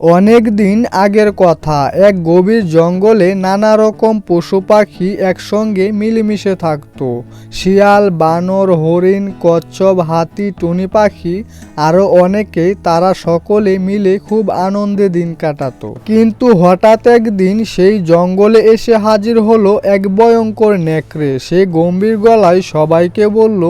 অনেক দিন আগের কথা, এক গভীর জঙ্গলে নানা রকম পশু পাখি একসঙ্গে মিলেমিশে থাকত। শিয়াল, বানর, হরিণ, কচ্ছপ, হাতি, টুনি পাখি আরও অনেকেই তারা সকলে মিলে খুব আনন্দে দিন কাটাতো। কিন্তু হঠাৎ একদিন সেই জঙ্গলে এসে হাজির হলো এক ভয়ঙ্কর নেকড়ে। সে গম্ভীর গলায় সবাইকে বলল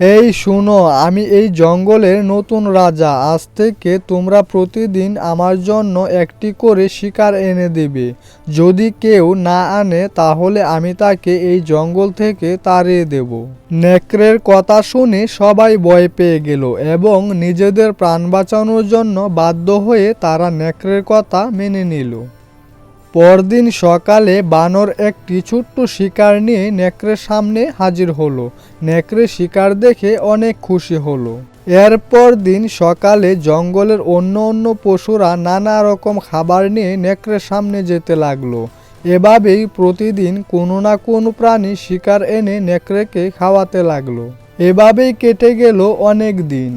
এই শুনো, আমি এই জঙ্গলের নতুন রাজা। আজ থেকে তোমরা প্রতিদিন আমার জন্য একটি করে শিকার এনে দেবে। যদি কেউ না আনে, তাহলে আমি তাকে এই জঙ্গল থেকে তাড়িয়ে দেব। নেকড়ের কথা শুনে সবাই ভয় পেয়ে গেল এবং নিজেদের প্রাণ বাঁচানোর জন্য বাধ্য হয়ে তারা নেকড়ের কথা মেনে নিল। পরদিন সকালে বানর একটি ছোট্ট শিকার নিয়ে নেকড়ের সামনে হাজির হলো। নেকড়ে শিকার দেখে অনেক খুশি হলো। এরপর দিন সকালে জঙ্গলের অন্য অন্য পশুরা নানা রকম খাবার নিয়ে নেকড়ের সামনে যেতে লাগল। এভাবেই প্রতিদিন কোনো না কোনো প্রাণী শিকার এনে নেকড়েকে খাওয়াতে লাগল। এভাবেই কেটে গেল অনেক দিন।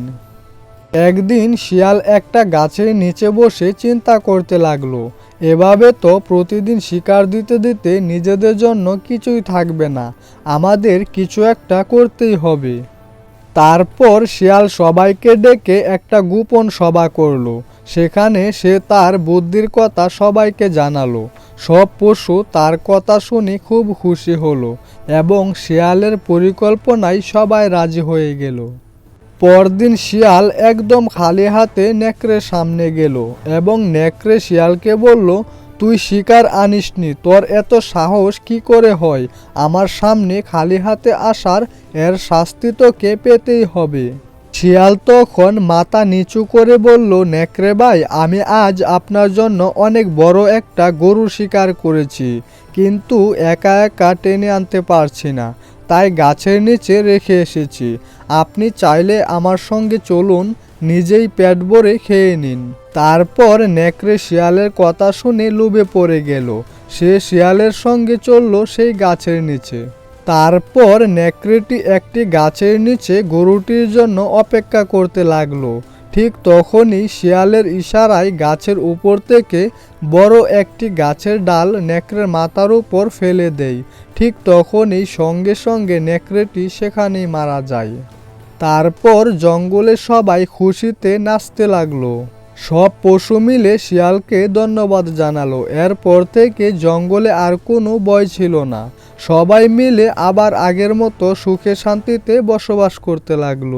একদিন শিয়াল একটা গাছের নিচে বসে চিন্তা করতে লাগল। এভাবে তো প্রতিদিন শিকার দিতে দিতে নিজেদের জন্য কিছুই থাকবে না, আমাদের কিছু একটা করতেই হবে। তারপর শিয়াল সবাইকে ডেকে একটা গোপন সভা করল। সেখানে সে তার বুদ্ধির কথা সবাইকে জানালো। সব পশু তার কথা শুনে খুব খুশি হলো এবং শিয়ালের পরিকল্পনায় সবাই রাজি হয়ে গেল। পরদিন শিয়াল একদম খালি হাতে নেকড়ের সামনে গেল এবং নেকড়ে শিয়ালকে বলল, তুই শিকার আনিসনি, তোর এত সাহস কি করে হয়? আমার সামনে খালি হাতে আসার এর শাস্তি তোকে পেতেই হবে। শিয়াল তখন মাথা নিচু করে বলল, নেকড়ে ভাই, আমি আজ আপনার জন্য অনেক বড় একটা গরু শিকার করেছি, কিন্তু একা একা টেনে আনতে পারছি না। তাই গাছের নিচে রেখে এসেছি। আপনি চাইলে আমার সঙ্গে চলুন, নিজেই পেট ভরে খেয়ে নিন। তারপর নেকড়ে শিয়ালের কথা শুনে লুবে পড়ে গেল। সে শিয়ালের সঙ্গে চলল সেই গাছের নিচে। তারপর নেকড়েটি একটি গাছের নিচে গরুটির জন্য অপেক্ষা করতে লাগল। ঠিক তখনই শিয়ালের ইশারায় গাছের উপর থেকে বড় একটি গাছের ডাল নেকড়ের মাথার উপর ফেলে দেয়। ঠিক তখনই সঙ্গে সঙ্গে নেকড়েটি সেখানেই মারা যায়। তারপর জঙ্গলে সবাই খুশিতে নাচতে লাগল। সব পশু মিলে শিয়ালকে ধন্যবাদ জানালো। এরপর থেকে জঙ্গলে আর কোনো ভয় ছিল না। সবাই মিলে আবার আগের মতো সুখে শান্তিতে বসবাস করতে লাগল।